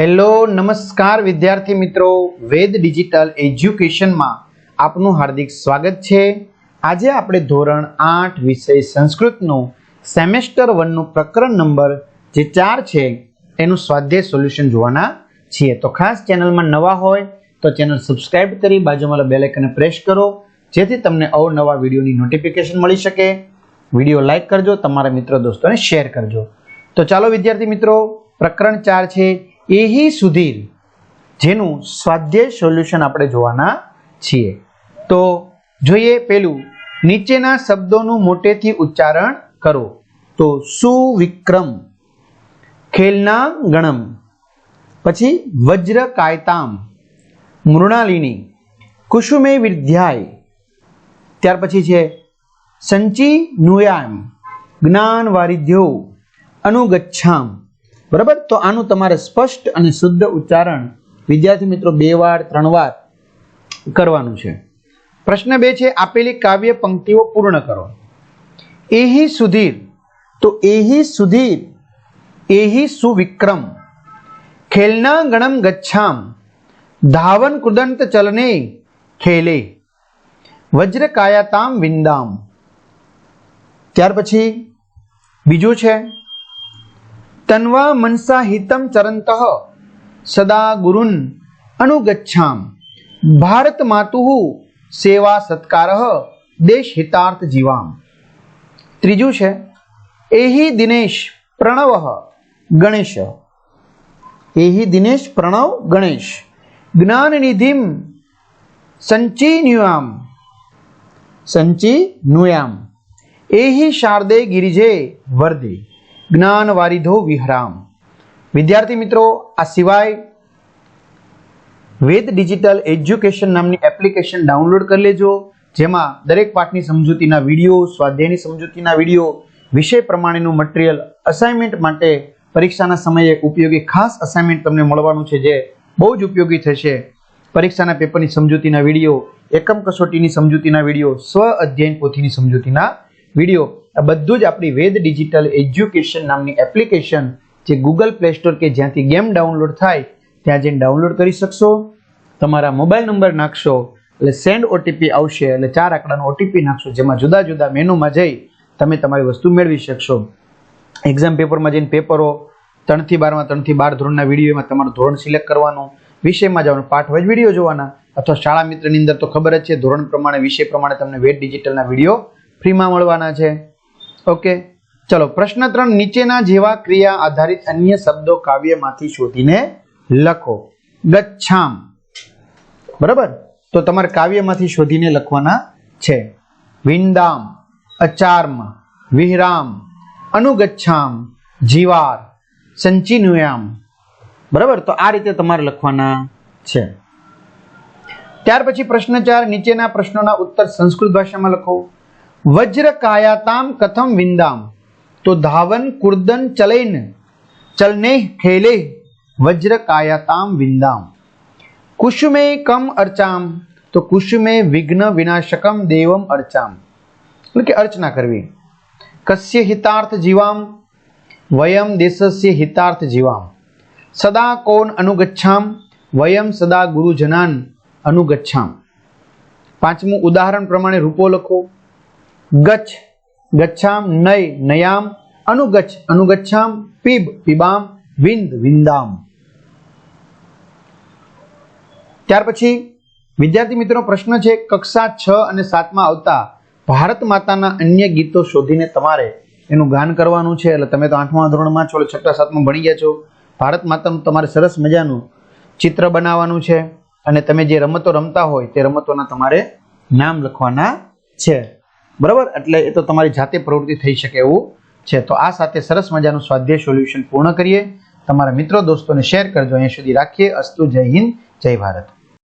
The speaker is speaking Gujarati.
હેલો, નમસ્કાર વિદ્યાર્થી મિત્રો. વેદ ડિજિટલ એજ્યુકેશનમાં આપનું હાર્દિક સ્વાગત છે. આજે આપણે ધોરણ આઠ વિષય સંસ્કૃતનું સેમેસ્ટર વનનું પ્રકરણ નંબર જે ચાર છે, એનું સ્વાધ્યાય સોલ્યુશન જોવાના છીએ. તો ખાસ ચેનલમાં નવા હોય તો ચેનલ સબસ્ક્રાઇબ કરી બાજુમાં બેલ આઇકનને પ્રેસ કરો, જેથી તમને અવનવા વિડીયોની નોટિફિકેશન મળી શકે. વીડિયો લાઇક કરજો, તમારા મિત્રો, દોસ્તોને શેર કરજો. તો ચાલો વિદ્યાર્થી મિત્રો, પ્રકરણ ચાર છે એહી સુધીર જેનું સ્વાધ્યાય સોલ્યુશન આપણે જોવાના છીએ. તો જોઈએ પેલું, નીચેના શબ્દોનું મોટેથી ઉચ્ચારણ કરો. તો સુવિક્રમ ખેલના ગણમ પછી વજ્ર કાયતામ મૃણાલિની કુસુમે વિદ્યાય ત્યાર પછી છે સંચી નુયામ જ્ઞાન વારિધ્યો અનુગચ્છામ બરાબર? તો આનું તમારે સ્પષ્ટ અને શુદ્ધ ઉચ્ચારણ વિદ્યાર્થી મિત્રો બે વાર, ત્રણ વાર કરવાનું છે. પ્રશ્ન બે છે, આપેલી કાવ્ય પંક્તિઓ પૂર્ણ કરો. એહી સુધીર, તો એહી સુધીર, એહી સુવિક્રમ ખેલના ગણમ ગચ્છામ, ધાવન કુદંત ચલને ખેલે, વજ્રકાયાતામ વિંદામ. ત્યાર પછી બીજું છે તન્વા મનસા હિતમ ચરંત સદા ગુરુન અનુગચ્છામ ભારત માતુ સેવા સત્કાર દેશ હિતાર્થ જીવામ ત્રીજું છે એહી દિનેશ પ્રણવ ગણેશ એહી દિનેશ પ્રણવ ગણેશ જ્ઞાન નિધિમ સંચીન્યુયામ સંચીનુયામ એહી શારદે ગિરિજે વર્ધે જ્ઞાન વારિધો વિહરામ. વિદ્યાર્થી મિત્રો, આ સિવાય વેદ ડિજિટલ એજ્યુકેશન નામની એપ્લિકેશન ડાઉનલોડ કરી લેજો, જેમાં દરેક પાઠની સમજૂતીના વીડિયો, સ્વાધ્યાયની સમજૂતીના વીડિયો, વિષય પ્રમાણેનું મટીરિયલ અસાઇનમેન્ટ માટે પરીક્ષાના સમયે ઉપયોગી ખાસ અસાઇનમેન્ટ તમને મળવાનું છે, જે બહુ જ ઉપયોગી થશે. પરીક્ષાના પેપરની સમજૂતીના વીડિયો, એકમ કસોટીની સમજૂતીના વીડિયો, સ્વ અધ્યયન પોથીની સમજૂતીના વીડિયો, આ બધું જ આપણી વેદ ડિજિટલ એજ્યુકેશન નામની એપ્લિકેશન જે ગૂગલ પ્લે સ્ટોર કે જ્યાંથી ગેમ ડાઉનલોડ થાય, ત્યાં જઈને ડાઉનલોડ કરી શકશો. તમારા મોબાઈલ નંબર નાખશો, એટલે સેન્ડ ઓટીપી આવશે, એટલે ચાર આંકડાનો ઓટીપી નાખશો, જેમાં જુદા જુદા મેનુમાં જઈ તમે તમારી વસ્તુ મેળવી શકશો. એક્ઝામ પેપરમાં જઈને પેપરો, ત્રણથી બારમાં, ત્રણથી બાર ધોરણના વિડીયોમાં તમારું ધોરણ સિલેક્ટ કરવાનું, વિષયમાં જવાનું, પાઠ વાઇઝ વીડિયો જોવાના, અથવા શાળા મિત્રની અંદર તો ખબર જ છે, ધોરણ પ્રમાણે, વિષય પ્રમાણે તમને વેદ ડિજિટલના વીડિયો ફ્રીમાં મળવાના છે. ઓકે? ચલો, પ્રશ્ન ત્રણ, નીચેના જેવા ક્રિયા આધારિત અન્ય શબ્દો કાવ્યમાંથી શોધીને લખો. ગચ્છામ. બરાબર? તો તમારે કાવ્યમાંથી શોધીને લખવાના છે. વિંદામ, અચાર્મ, વિહરામ, અનુગચ્છામ, જીવાર, સંચિનુયામ. બરાબર? તો આ રીતે તમારે લખવાના છે. ત્યાર પછી પ્રશ્ન ચાર, નીચેના પ્રશ્નોના ઉત્તર સંસ્કૃત ભાષામાં લખો. વજ્ર કાયાતામ કથમ વિંદામ તો ધાવન કુર્દન ચલૈન ચલને ખેલે વજ્ર કાયાતામ વિંદામ કુસુમે કમ અર્ચામ તો કુસુમે વિઘ્ન વિનાશકમ દેવમ અર્ચામ એટલે કે અર્ચના કરવી કસ્ય હિતાર્થ જીવામ વયમ દેશસ્ય હિતાર્થ જીવામ સદા કોન અનુગચ્છામ વયમ સદા ગુરુજનાન અનુગચ્છામ પાંચમું ઉદાહરણ પ્રમાણે રૂપો લખો ગચ્છ. ગચ્છામ નય નયામ. અનુગચ્છ. અનુગચ્છામ પીબ પીબામ. વિંદ વિંદામ. ત્યાર પછી વિદ્યાર્થી મિત્રો પ્રશ્ન છે, કક્ષા છ અને સાતમાં આવતા ભારત માતાના અન્ય ગીતો શોધીને તમારે એનું ગાન કરવાનું છે. એટલે તમે તો આઠમા ધોરણમાં છો, એટલે છઠ્ઠા, સાતમાં ભણી ગયા છો. ભારત માતાનું તમારે સરસ મજાનું ચિત્ર બનાવવાનું છે. અને તમે જે રમતો રમતા હોય, તે રમતોના તમારે નામ લખવાના છે. બરાબર? એટલે એ તો તમારી જાતે પ્રવૃત્તિ થઈ શકે એવું છે. તો આ સાથે સરસ મજાનું સ્વાધ્યાય સોલ્યુશન પૂર્ણ કરીએ. તમારા મિત્રો, દોસ્તોને શેર કરજો. અહીંયા સુધી રાખીએ. અસ્તુ જય હિન્દ, જય ભારત.